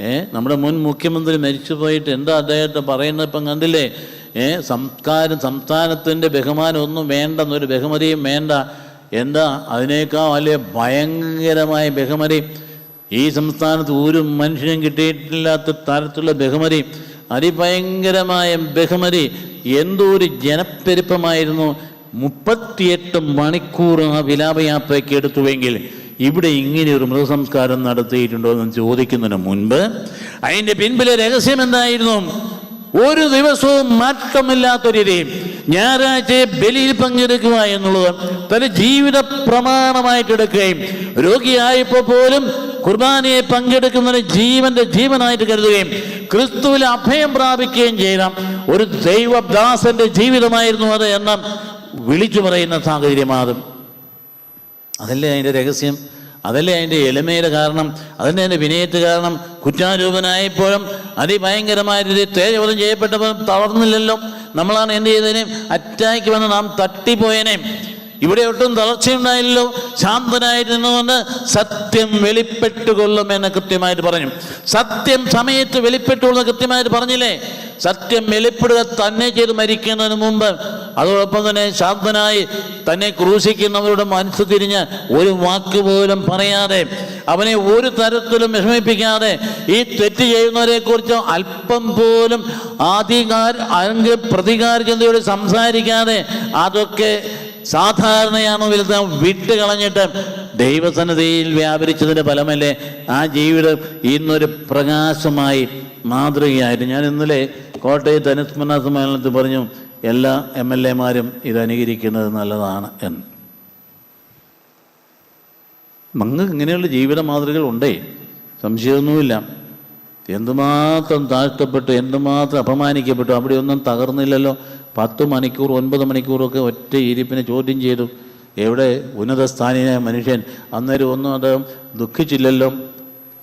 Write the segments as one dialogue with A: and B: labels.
A: ഏ? നമ്മുടെ മുൻ മുഖ്യമന്ത്രി മരിച്ചു പോയിട്ട് എന്താ അദ്ദേഹത്തെ പറയുന്നത് ഇപ്പം കണ്ടില്ലേ? ഏ? സംസ്കാരം സംസ്ഥാനത്തിന്റെ ബഹുമാനം ഒന്നും വേണ്ടെന്നൊരു ബഹുമതിയും വേണ്ട. എന്താ? അതിനേക്കാൾ വലിയ ഭയങ്കരമായ ബഹുമതി. ഈ സംസ്ഥാനത്ത് ഒരു മനുഷ്യനും കിട്ടിയിട്ടില്ലാത്ത തരത്തിലുള്ള ബഹുമതി. അതിഭയങ്കരമായ ബഹുമതി. എന്തോ ഒരു ജനപ്പെരുപ്പമായിരുന്നു. മുപ്പത്തിയെട്ട് മണിക്കൂർ ആ വിലാപയാത്രയ്ക്ക് എടുത്തുവെങ്കിൽ ഇവിടെ ഇങ്ങനെ ഒരു മൃതസംസ്കാരം നടത്തിയിട്ടുണ്ടോ എന്ന് ചോദിക്കുന്നതിന് മുൻപ് അതിന്റെ പിൻപിലെ രഹസ്യം എന്തായിരുന്നു? ഒരു ദിവസവും മാറ്റമില്ലാത്തൊരു ഞായറാഴ്ച ബലിയിൽ പങ്കെടുക്കുക എന്നുള്ളത് തന്റെ ജീവിത പ്രമാണമായിട്ട് എടുക്കുകയും രോഗിയായപ്പോൾ പോലും കുർബാനയെ പങ്കെടുക്കുന്നതിന് ജീവന്റെ ജീവനായിട്ട് കരുതുകയും ക്രിസ്തുവിൽ അഭയം പ്രാപിക്കുകയും ചെയ്ത ഒരു ദൈവദാസന്റെ ജീവിതമായിരുന്നു അത് എന്ന് വിളിച്ചു പറയുന്ന സാഹചര്യമാകും അതല്ലേ അതിന്റെ രഹസ്യം? അതല്ലേ അതിന്റെ എളിമയുടെ കാരണം? അതല്ലേ അതിന്റെ വിനയത്ത് കാരണം? കുറ്റാരൂപനായപ്പോഴും അതിഭയങ്കരമായ രീതിയിൽ തേജവധം ചെയ്യപ്പെട്ടപ്പോൾ തളർന്നില്ലല്ലോ. നമ്മളാണ് എന്ത് ചെയ്തതിനെയും അറ്റാക്ക് വന്ന് നാം തട്ടിപ്പോയനേയും ഇവിടെ ഒട്ടും തളർച്ചയുണ്ടായില്ലോ ശാന്തനായിട്ട് നിന്നുകൊണ്ട് സത്യം വെളിപ്പെട്ടുകൊള്ളുമെന്ന് കൃത്യമായിട്ട് പറഞ്ഞു. സത്യം സമയത്ത് വെളിപ്പെട്ടുകൊള്ളുന്ന കൃത്യമായിട്ട് പറഞ്ഞില്ലേ? സത്യം വെളിപ്പെടുക തന്നെ ചെയ്ത് മരിക്കുന്നതിന് മുമ്പ് അതോടൊപ്പം തന്നെ ശാന്തനായി തന്നെ ക്രൂശിക്കുന്നവരുടെ മനസ്സ് തിരിഞ്ഞ് ഒരു വാക്ക് പോലും പറയാതെ അവനെ ഒരു തരത്തിലും വിഷമിപ്പിക്കാതെ ഈ തെറ്റ് ചെയ്യുന്നവരെ കുറിച്ച് അല്പം പോലും ആധികാര അല്ലെങ്കിൽ പ്രതികാര ചിന്തയോട് സംസാരിക്കാതെ അതൊക്കെ സാധാരണയാണ് വലുത് വിട്ട് കളഞ്ഞിട്ട് ദൈവസന്നിധിയിൽ വ്യാപരിച്ചതിന്റെ ഫലമല്ലേ ആ ജീവിതം ഇന്നൊരു പ്രകാശമായി മാതൃകയായിട്ട് ഞാൻ ഇന്നലെ കോട്ടയത്ത് അനുസ്മരണ സമ്മേളനത്തിൽ പറഞ്ഞു എല്ലാ എം എൽ എമാരും ഇത് അനുകരിക്കുന്നത് നല്ലതാണ് എന്ന്. നിങ്ങൾക്ക് ഇങ്ങനെയുള്ള ജീവിത മാതൃകകൾ ഉണ്ടേ. സംശയമൊന്നുമില്ല. എന്തുമാത്രം താഴ്ത്തപ്പെട്ടു എന്തുമാത്രം അപമാനിക്കപ്പെട്ടു അവിടെ ഒന്നും തകർന്നില്ലല്ലോ. പത്ത് മണിക്കൂർ ഒൻപത് മണിക്കൂറൊക്കെ ഒറ്റ ഇരിപ്പിനെ ചോദ്യം ചെയ്തു. എവിടെ ഉന്നതസ്ഥാനീയ മനുഷ്യൻ? അന്നേരം ഒന്നും അദ്ദേഹം ദുഃഖിച്ചില്ലല്ലോ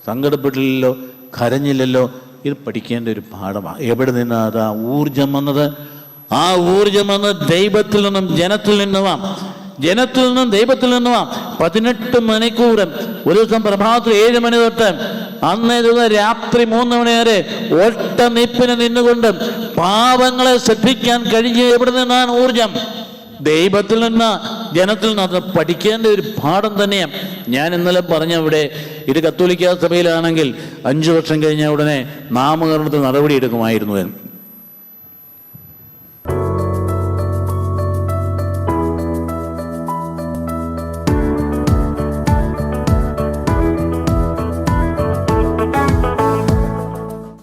A: സങ്കടപ്പെട്ടില്ലല്ലോ കരഞ്ഞില്ലല്ലോ. ഇത് പഠിക്കേണ്ട ഒരു പാഠമാണ് എവിടെ നിന്നാണ് ആ ഊർജം വന്നത്? ആ ഊർജം വന്ന് ദൈവത്തിൽ നിന്നും ജനത്തിൽ നിന്നുമാം. ജനത്തിൽ നിന്നും ദൈവത്തിൽ നിന്നുമാ. പതിനെട്ട് മണിക്കൂറും ഒരു ദിവസം പ്രഭാതത്തിൽ ഏഴ് മണി തൊട്ട് അന്നേ ദിവസം രാത്രി മൂന്ന് മണി വരെ ഒട്ട നിപ്പിന് നിന്നുകൊണ്ട് പാവങ്ങളെ ശ്രദ്ധിക്കാൻ കഴിഞ്ഞ എവിടെ നിന്നാണ് ഊർജം ദൈവത്തിൽ നിന്ന് ജനത്തിൽ നിന്ന്. അത് പഠിക്കേണ്ട ഒരു പാഠം തന്നെയാണ്. ഞാൻ ഇന്നലെ പറഞ്ഞ ഇവിടെ ഇത് കത്തോലിക്ക സഭയിലാണെങ്കിൽ അഞ്ചു വർഷം കഴിഞ്ഞ ഉടനെ നാമകരണത്തിന് നടപടി എടുക്കുമായിരുന്നു എന്ന്.